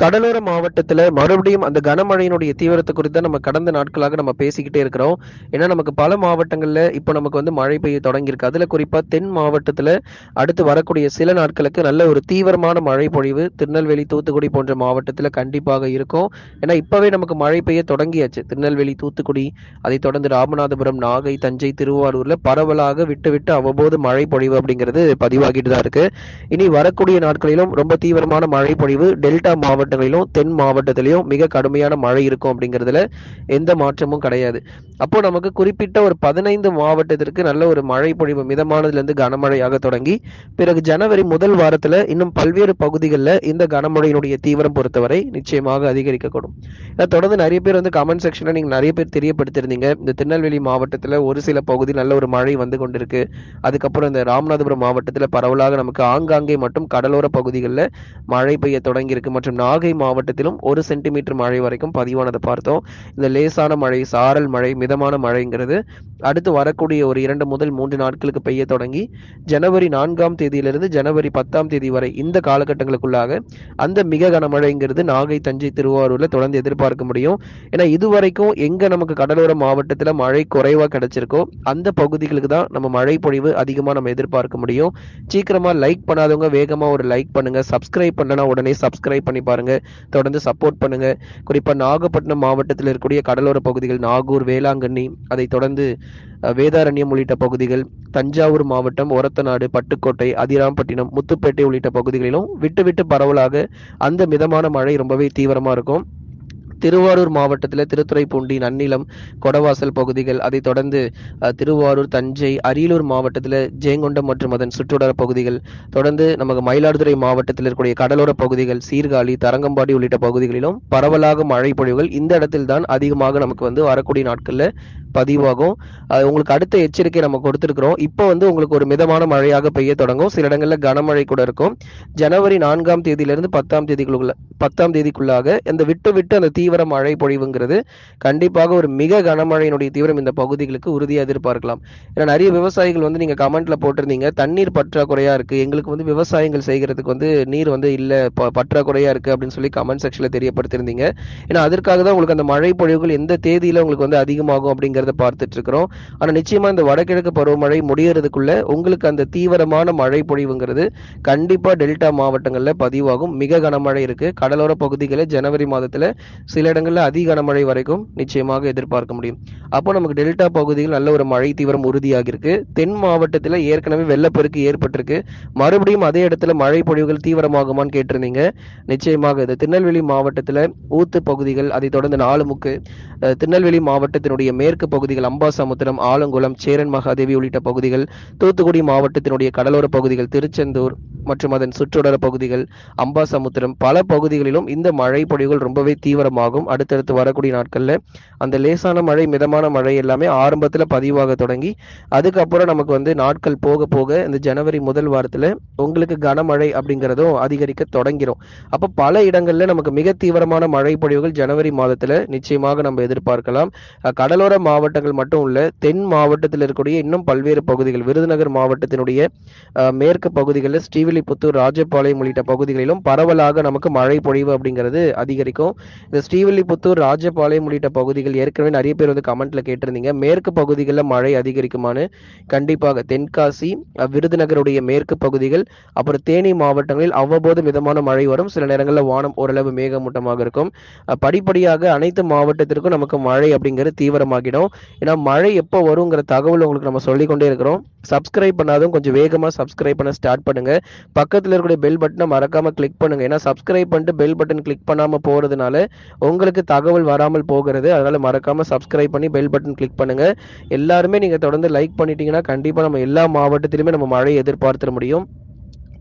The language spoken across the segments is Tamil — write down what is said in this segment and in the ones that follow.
கடலோர மாவட்டத்தில் மறுபடியும் அந்த கனமழையினுடைய தீவிரத்தை குறித்து நம்ம கடந்த நாட்களாக நம்ம பேசிக்கிட்டே இருக்கிறோம். ஏன்னா நமக்கு பல மாவட்டங்களில் இப்போ நமக்கு வந்து மழை பெய்ய தொடங்கியிருக்கு. அதில் குறிப்பாக தென் மாவட்டத்தில் அடுத்து வரக்கூடிய சில நாட்களுக்கு நல்ல ஒரு தீவிரமான மழை பொழிவு திருநெல்வேலி தூத்துக்குடி போன்ற மாவட்டத்தில் கண்டிப்பாக இருக்கும். ஏன்னா இப்போவே நமக்கு மழை பெய்ய தொடங்கியாச்சு. திருநெல்வேலி தூத்துக்குடி அதை தொடர்ந்து ராமநாதபுரம் நாகை தஞ்சை திருவாரூரில் பரவலாக விட்டு விட்டு அவ்வப்போது மழை பொழிவு அப்படிங்கிறது பதிவாகிட்டு தான் இருக்கு. இனி வரக்கூடிய நாட்களிலும் ரொம்ப தீவிரமான மழை பொழிவு டெல்டா மாவட்டங்களிலும் தென் மாவட்டத்திலையும் மிக கடுமையான மழை இருக்கும் அப்படிங்கிறதுல எந்த மாற்றமும் கிடையாது. அப்போ நமக்கு குறிப்பிட்ட ஒரு பதினைந்து மாவட்டத்திற்கு நல்ல ஒரு மழை பொழிவு மிதமானதுலேருந்து கனமழையாக தொடங்கி பிறகு ஜனவரி முதல் வாரத்தில் இன்னும் பல்வேறு பகுதிகளில் இந்த கனமழையினுடைய தீவிரம் பொறுத்தவரை நிச்சயமாக அதிகரிக்கக்கூடும். இதை தொடர்ந்து நிறைய பேர் வந்து கமெண்ட் செக்ஷனில் நீங்கள் நிறைய பேர் தெரியப்படுத்திருந்தீங்க. இந்த திருநெல்வேலி மாவட்டத்தில் ஒரு சில பகுதி நல்ல ஒரு மழை வந்து கொண்டிருக்கு. அதுக்கப்புறம் இந்த ராமநாதபுரம் மாவட்டத்தில் பரவலாக நமக்கு ஆங்காங்கே மற்றும் கடலோர பகுதிகளில் மழை பெய்ய தொடங்கியிருக்கு. மற்றும் நாகை மாவட்டத்திலும் ஒரு சென்டிமீட்டர் மழை வரைக்கும் பதிவானதை பார்த்தோம். இந்த லேசான மழை சாரல் மழை மிதமான மழைங்கிறது அடுத்து வரக்கூடிய ஒரு இரண்டு முதல் மூன்று நாட்களுக்கு பெய்ய தொடங்கி ஜனவரி நான்காம் தேதியிலிருந்து ஜனவரி பத்தாம் தேதி வரை இந்த காலகட்டங்களுக்குள்ளாக அந்த மிக கனமழைங்கிறது நாகை தஞ்சை திருவாரூர்ல தொடர்ந்து எதிர்பார்க்க முடியும். ஏன்னா இதுவரைக்கும் எங்க நமக்கு கடலோர மாவட்டத்துல மழை குறைவா கிடைச்சிருக்கோ அந்த பகுதிகளுக்கு தான் நம்ம மழை பொழிவு அதிகமா நம்ம எதிர்பார்க்க முடியும். சீக்கிரமா லைக் பண்ணாதவங்க வேகமா ஒரு லைக் பண்ணுங்க. சப்ஸ்கிரைப் பண்ணனா உடனே சப்ஸ்கிரைப் பண்ணி பாருங்க. தொடர்ந்து சப்போர்ட் பண்ணுங்க. குறிப்பா நாகப்பட்டினம் மாவட்டத்தில் இருக்கக்கூடிய கடலோர பகுதிகள் நாகூர் வேளாங்கண்ணி அதை தொடர்ந்து வேதாரண்யம் உள்ளிட்ட பகுதிகள் தஞ்சாவூர் மாவட்டம் ஒரத்தநாடு பட்டுக்கோட்டை அதிராம்பட்டினம் முத்துப்பேட்டை உள்ளிட்ட பகுதிகளிலும் விட்டு விட்டு பரவலாக அந்த மிதமான மழை ரொம்பவே தீவிரமா இருக்கும். திருவாரூர் மாவட்டத்தில் திருத்துறைப்பூண்டி நன்னிலம் கொடவாசல் பகுதிகள் அதைத் தொடர்ந்து திருவாரூர் தஞ்சை அரியலூர் மாவட்டத்தில் ஜெயங்கொண்டம் மற்றும் அதன் சுற்றுவட்டார பகுதிகள் தொடர்ந்து நமக்கு மயிலாடுதுறை மாவட்டத்தில் இருக்கக்கூடிய கடலோர பகுதிகள் சீர்காழி தரங்கம்பாடி உள்ளிட்ட பகுதிகளிலும் பரவலாக மழை பொழிவுகள் இந்த இடத்தில் தான் அதிகமாக நமக்கு வந்து வரக்கூடிய நாட்களில் பதிவாகும். உங்களுக்கு அடுத்த எச்சரிக்கை நம்ம கொடுத்துருக்குறோம். இப்போ வந்து உங்களுக்கு ஒரு மிதமான மழையாக பெய்ய தொடங்கும். சில இடங்களில் கனமழை கூட இருக்கும். ஜனவரி நான்காம் தேதியிலிருந்து பத்தாம் தேதிக்குள்ள பத்தாம் தேதிக்குள்ளாக இந்த விட்டு விட்டு அந்த தீவிர மழை பொழிவுங்கிறது கண்டிப்பாக ஒரு மிக கனமழையினுடைய தீவிரம் இந்த பகுதிகளுக்கு உறுதியாக எதிர்பார்க்கலாம். ஏன்னா நிறைய விவசாயிகள் வந்து நீங்கள் கமெண்ட்ல போட்டிருந்தீங்க தண்ணீர் பற்றாக்குறையாக இருக்குது எங்களுக்கு வந்து விவசாயங்கள் செய்கிறதுக்கு வந்து நீர் வந்து இல்லை ப- இருக்குது அப்படின்னு சொல்லி கமெண்ட் செக்ஷனில் தெரியப்படுத்திருந்தீங்க. ஏன்னா அதற்காக தான் உங்களுக்கு அந்த மழை பொழிவுகள் எந்த தேதியில் உங்களுக்கு வந்து அதிகமாகும் அப்படிங்கிறது பார்த்துட்டு இருக்கிறோம் ஆனா நிச்சயமா இந்த வடகிழக்கு பருவமழை முடியறதுக்குள்ள உங்களுக்கு அந்த தீவிரமான மழை பொழிவுங்கிறது கண்டிப்பா டெல்டா மாவட்டங்கள்ல பதிவாகும். மிக கனமழை இருக்கு. கடலோர பகுதிகளில் ஜனவரி மாதத்துல சில இடங்கள்ல அதி கனமழை வரைக்கும் நிச்சயமாக எதிர்பார்க்க முடியும். அப்போ நமக்கு டெல்டா பகுதியில் நல்ல ஒரு மழை தீவிரம் உறுதியாக இருக்கு தென் மாவட்டத்தில் ஏற்கனவே வெள்ளப்பெருக்கு ஏற்பட்டிருக்கு. மறுபடியும் அதே இடத்துல மழை பொழிவுகள் தீவிரமாகுமான்னு கேட்டிருந்தீங்க. நிச்சயமாக இது திருநெல்வேலி மாவட்டத்தில் ஊத்து பகுதிகள் அதை தொடர்ந்து நாலுமுக்கு அஹ், திருநெல்வேலி மாவட்டத்தினுடைய மேற்கு பகுதிகள் அம்பாசமுத்திரம் ஆலங்குளம் சேரன் மகாதேவி உள்ளிட்ட பகுதிகள் தூத்துக்குடி மாவட்டத்தினுடைய கடலோர பகுதிகள் திருச்செந்தூர் மற்றும் அதன் சுற்றுடர பகுதிகள் அம்பாசமுத்திரம். பல பகுதிகளிலும் இந்த மழை பொழிவுகள் ரொம்பவே தீவிரமாகும். அடுத்தடுத்து வரக்கூடிய நாட்களில் அந்த லேசான மழை மிதமான மழை எல்லாமே ஆரம்பத்தில் பதிவாக தொடங்கி அதுக்கப்புறம் நமக்கு வந்து நாட்கள் போக போக இந்த ஜனவரி முதல் வாரத்தில் உங்களுக்கு கனமழை அப்படிங்கிறதும் அதிகரிக்க தொடங்கிடும் அப்போ பல இடங்களில் நமக்கு மிக தீவிரமான மழை பொழிவுகள் ஜனவரி மாதத்தில் நிச்சயமாக நம்ம எதிர்பார்க்கலாம். கடலோர மாவட்ட மாவட்டங்கள் மட்டும் இல்ல தென் மாவட்டத்தில் இருக்கக்கூடிய இன்னும் பல்வேறு பகுதிகள் விருதுநகர் மாவட்டத்தினுடைய மேற்கு பகுதிகளில் ஸ்ரீவில்லிபுத்தூர் ராஜபாளையம் உள்ளிட்ட பகுதிகளிலும் பரவலாக நமக்கு மழை பொழிவு அப்படிங்கிறது அதிகரிக்கும். இந்த ஸ்ரீவில்லிபுத்தூர் ராஜபாளையம் உள்ளிட்ட பகுதிகள் ஏற்கனவே நிறைய பேர் வந்து கமெண்ட்ல கேட்டிருந்தீங்க. மேற்கு பகுதிகளில் மழை அதிகரிக்குமான்னு கண்டிப்பாக தென்காசி விருதுநகருடைய மேற்கு பகுதிகள் அப்புறம் தேனி மாவட்டங்களில் அவ்வப்போது மிதமான மழை வரும். சில நேரங்களில் வானம் ஓரளவு மேகமூட்டமாக இருக்கும். படிப்படியாக அனைத்து மாவட்டத்திற்கும் நமக்கு மழை அப்படிங்கிறது தீவிரமாகிடும். ஏன்னா மழை எப்போ வருங்கிற தகவல் உங்களுக்கு நம்ம சொல்லிக்கொண்டே இருக்கிறோம். சப்ஸ்கிரைப் பண்ணாதும் கொஞ்சம் வேகமாக சப்ஸ்கிரைப் பண்ண ஸ்டார்ட் பண்ணுங்க. பக்கத்தில் இருக்கக்கூடிய பெல் பட்டனை மறக்காம கிளிக் பண்ணுங்க. ஏன்னா சப்ஸ்கிரைப் பண்ணிட்டு பெல் பட்டன் கிளிக் பண்ணாமல் போகிறதுனால உங்களுக்கு தகவல் வராமல் போகிறது. அதனால மறக்காம சப்ஸ்கிரைப் பண்ணி பெல் பட்டன் கிளிக் பண்ணுங்க. எல்லாருமே நீங்கள் தொடர்ந்து லைக் பண்ணிட்டீங்கன்னா கண்டிப்பாக நம்ம எல்லா மாவட்டத்திலுமே நம்ம மழையை எதிர்பார்த்துட முடியும்.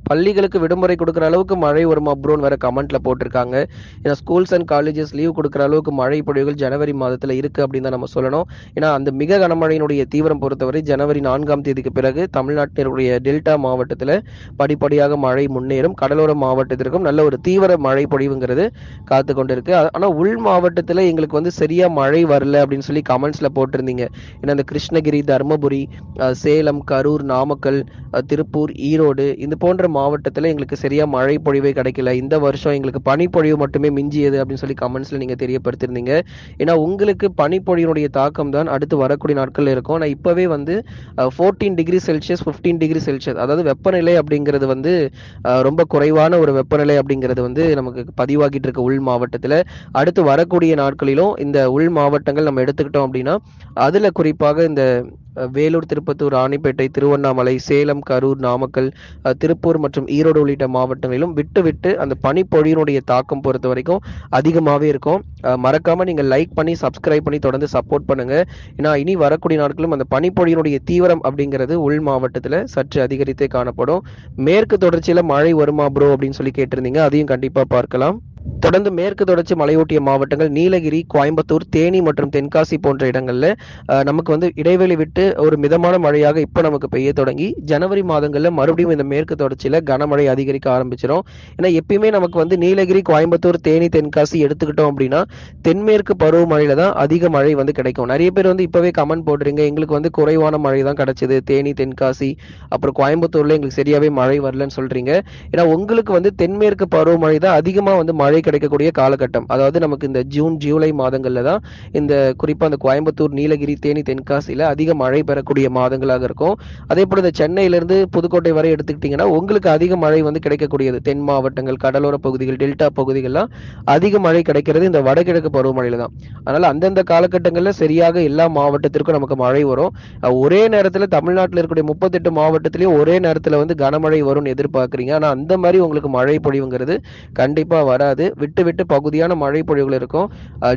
பள்ளிகளுக்கு விடுமுறை கொடுக்குற அளவுக்கு மழை வரும் அப்ரோன்னு வேற கமெண்ட்ல போட்டிருக்காங்க. ஏன்னா ஸ்கூல்ஸ் அண்ட் காலேஜஸ் லீவ் கொடுக்குற அளவுக்கு மழை பொழிவுகள் ஜனவரி மாதத்துல இருக்கு அப்படின்னு தான் நம்ம சொல்லணும். ஏன்னா அந்த மிக கனமழையினுடைய தீவிரம் பொறுத்தவரை ஜனவரி நான்காம் தேதிக்கு பிறகு தமிழ்நாட்டினுடைய டெல்டா மாவட்டத்துல படிப்படியாக மழை முன்னேறும். கடலோர மாவட்டத்திற்கும் நல்ல ஒரு தீவிர மழை பொழிவுங்கிறது காத்து கொண்டிருக்கு. ஆனா உள் மாவட்டத்துல எங்களுக்கு வந்து சரியா மழை வரல அப்படின்னு சொல்லி கமெண்ட்ஸ்ல போட்டிருந்தீங்க. ஏன்னா இந்த கிருஷ்ணகிரி தருமபுரி சேலம் கரூர் நாமக்கல் திருப்பூர் ஈரோடு இது போன்ற மாவட்டத்தில் எங்களுக்கு சரியாக மழை பொழிவே கிடைக்கல. இந்த வருஷம் எங்களுக்கு பனிப்பொழிவு மட்டுமே மிஞ்சியது அப்படின்னு சொல்லி கமெண்ட்ஸில் நீங்கள் தெரியப்படுத்திருந்தீங்க ஏன்னா உங்களுக்கு பனிப்பொழியினுடைய தாக்கம் தான் அடுத்து வரக்கூடிய நாட்களில் இருக்கும். ஆனால் இப்போவே வந்து fourteen degree Celsius, 15 degree Celsius அதாவது வெப்பநிலை அப்படிங்கிறது வந்து ரொம்ப குறைவான ஒரு வெப்பநிலை அப்படிங்கிறது வந்து நமக்கு பதிவாகிட்டு இருக்க உள் மாவட்டத்தில் அடுத்து வரக்கூடிய நாட்களிலும் இந்த உள் மாவட்டங்கள் நம்ம எடுத்துக்கிட்டோம் அப்படின்னா, அதில் குறிப்பாக இந்த வேலூர், திருப்பத்தூர், ராணிப்பேட்டை, திருவண்ணாமலை, சேலம், கரூர், நாமக்கல், திருப்பூர் மற்றும் ஈரோடு உள்ளிட்ட மாவட்டங்களிலும் விட்டு விட்டு அந்த பனிப்பொழியினுடைய தாக்கம் பொறுத்த வரைக்கும் அதிகமாகவே இருக்கும். மறக்காமல் மறக்காம லைக் பண்ணி, சப்ஸ்கிரைப் பண்ணி தொடர்ந்து சப்போர்ட் பண்ணுங்க. ஏன்னா இனி வரக்கூடிய நாட்களும் அந்த பனிப்பொழியினுடைய தீவிரம் அப்படிங்கிறது உள் மாவட்டத்தில் சற்று அதிகரித்தே காணப்படும். மேற்கு தொடர்ச்சியில் மழை வருமா ப்ரோ அப்படின்னு சொல்லி கேட்டிருந்தீங்க. அதையும் கண்டிப்பாக பார்க்கலாம். தொடர்ந்து மேற்கு தொடர்ச்சி மலையொட்டிய மாவட்டங்கள் நீலகிரி, கோயம்புத்தூர், தேனி மற்றும் தென்காசி போன்ற இடங்களில் நமக்கு வந்து இடைவெளி விட்டு ஒரு மிதமான மழையாக இப்போ நமக்கு பெய்ய தொடங்கி, ஜனவரி மாதங்களில் மறுபடியும் இந்த மேற்கு தொடர்ச்சியில் கனமழை அதிகரிக்க ஆரம்பிச்சிடும் ஏன்னா எப்பயுமே நமக்கு வந்து நீலகிரி, கோயம்புத்தூர், தேனி, தென்காசி எடுத்துக்கிட்டோம் அப்படின்னா, தென்மேற்கு பருவமழையில தான் அதிக மழை வந்து கிடைக்கும். நிறைய பேர் வந்து இப்போவே கமெண்ட் போடுறீங்க. எங்களுக்கு வந்து குறைவான மழை தான் கிடைச்சது. தேனி, தென்காசி, அப்புறம் கோயம்புத்தூர்ல எங்களுக்கு சரியாவே மழை வரலன்னு சொல்றீங்க. ஏன்னா உங்களுக்கு வந்து தென்மேற்கு பருவமழை தான் அதிகமாக வந்து மழை கிடைக்கக்கூடிய காலகட்டம். அதாவது நமக்கு இந்த ஜூன், ஜூலை மாதங்களில் தான் இந்த குறிப்பாக அந்த கோயம்புத்தூர், நீலகிரி, தேனி, தென்காசியில அதிக மழை பெறக்கூடிய மாதங்களாக இருக்கும். அதேபோல இந்த சென்னையிலேருந்து புதுக்கோட்டை வரை எடுத்துக்கிட்டீங்கன்னா, உங்களுக்கு அதிக மழை வந்து கிடைக்கக்கூடியது. தென் மாவட்டங்கள், கடலோர பகுதிகள், டெல்டா பகுதிகள்லாம் அதிக மழை கிடைக்கிறது இந்த வடகிழக்கு பருவமழையில் தான். அதனால அந்தந்த காலகட்டங்களில் சரியாக எல்லா மாவட்டத்திற்கும் நமக்கு மழை வரும். ஒரே நேரத்தில் தமிழ்நாட்டில் இருக்கக்கூடிய முப்பத்தெட்டு மாவட்டத்திலையும் ஒரே நேரத்தில் வந்து கனமழை வரும்னு எதிர்பார்க்குறீங்க ஆனா அந்த மாதிரி உங்களுக்கு மழை பொழிவுங்கிறது கண்டிப்பா வராது. விட்டு விட்டு பகுதியான மழை பொழிவுகள் இருக்கும்.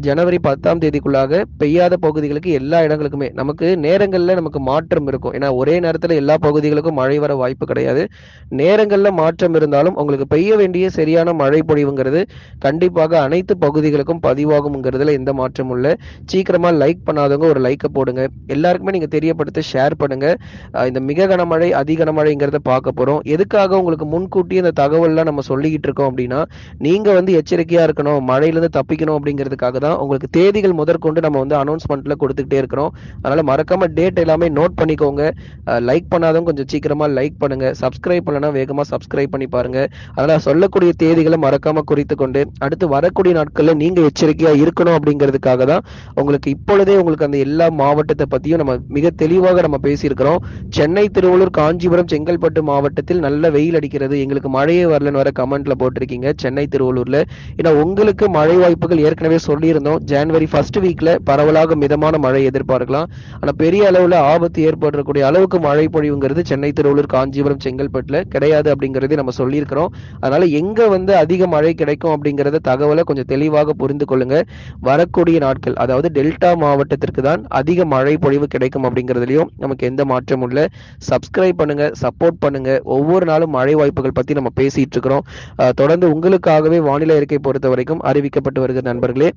ஜனவரி 10ஆம் தேதிக்குள்ளாக பெய்யாத பகுதிகளுக்கு எல்லா இடங்களுக்குமே நமக்கு நேரங்களில் நமக்கு மாற்றம் இருக்கும். ஏன்னா ஒரே நேரத்தில் எல்லா பகுதிகளுக்கும் மழை வர வாய்ப்பு கிடையாது. நேரங்களில் மாற்றம் இருந்தாலும் உங்களுக்கு பெய்ய வேண்டிய சரியான மழை பொழிவுங்கிறது கண்டிப்பாக அனைத்து பகுதிகளுக்கும் பதிவாகும்ங்கிறதுல எந்த மாற்றமும் இல்லை சீக்கிரமாக லைக் பண்ணாதவங்க ஒரு லைக்கை போடுங்க. எல்லாருக்குமே நீங்கள் தெரியப்படுத்த ஷேர் பண்ணுங்க. இந்த மிக கனமழை, அதி கனமழைங்கிறத பார்க்க போகிறோம் எதுக்காக உங்களுக்கு முன்கூட்டியே இந்த தகவல்லாம் நம்ம சொல்லிக்கிட்டு இருக்கோம் அப்படின்னா, நீங்கள் வந்து எச்சரிக்கையா இருக்கணும், மழையிலிருந்து தப்பிக்கணும் அப்படிங்கிறதுக்காக தான் உங்களுக்கு தேதிகள் முதற்கொண்டு நம்ம வந்து அனௌன்ஸ்மெண்ட்ல கொடுத்துக்கிட்டே இருக்கிறோம். அதனால மறக்காம டேட் எல்லாமே நோட் பண்ணிக்கோங்க. லைக் பண்ணாதவங்க கொஞ்சம் சீக்கிரமா லைக் பண்ணுங்க. சப்ஸ்கிரைப் பண்ணலனா வேகமா சப்ஸ்கிரைப் பண்ணி பாருங்க. அதனால சொல்லக்கூடிய தேதிகளை மறக்காம குறித்துக்கொண்டு, அடுத்து வரக்கூடிய நாட்கள்ல நீங்க எச்சரிக்கையா இருக்கணும் அப்படிங்கிறதுக்காக தான் உங்களுக்கு இப்பொழுதே உங்களுக்கு அந்த எல்லா மாவட்டத்தை பத்தியும் நம்ம மிக தெளிவாக நம்ம பேசியிருக்கிறோம். சென்னை, திருவள்ளூர், காஞ்சிபுரம், செங்கல்பட்டு மாவட்டத்தில் நல்ல வெயில் அடிக்கிறது. எங்களுக்கு மழையே வரலன்னு வர கமெண்ட்ல போட்டிருக்கீங்க. சென்னை, திருவள்ளூர்ல. ஏன்னா உங்களுக்கு மழை வாய்ப்புகள் ஏற்கனவே சொல்லியிருந்தோம். ஜான்வரி ஃபர்ஸ்ட் வீக்ல பரவலாக மிதமான மழை எதிர்பார்க்கலாம். ஆனா பெரிய அளவுல ஆபத்து ஏற்படக்கூடிய அளவுக்கு மழை பொழிவுங்கிறது சென்னை, திருவள்ளூர், காஞ்சிபுரம், செங்கல்பட்டுல கிடையாது அப்படிங்கிறதையும் நம்ம சொல்லியிருக்கிறோம். அதனால எங்க வந்து அதிக மழை கிடைக்கும் அப்படிங்கிறத தகவலை கொஞ்சம் தெளிவாக புரிந்து கொள்ளுங்க. வரக்கூடிய நாட்கள் அதாவது டெல்டா மாவட்டத்திற்கு தான் அதிக மழை பொழிவு கிடைக்கும் அப்படிங்கிறதுலையும் நமக்கு எந்த மாற்றமும் இல்லை சப்ஸ்கிரைப் பண்ணுங்க, சப்போர்ட் பண்ணுங்க. ஒவ்வொரு நாளும் மழை வாய்ப்புகள் பத்தி நம்ம பேசிட்டு இருக்கிறோம். தொடர்ந்து உங்களுக்காகவே வானிலை அறிக்கை பொறுத்தவரைக்கும் அறிவிக்கப்பட்டு வருகிற நண்பர்களே.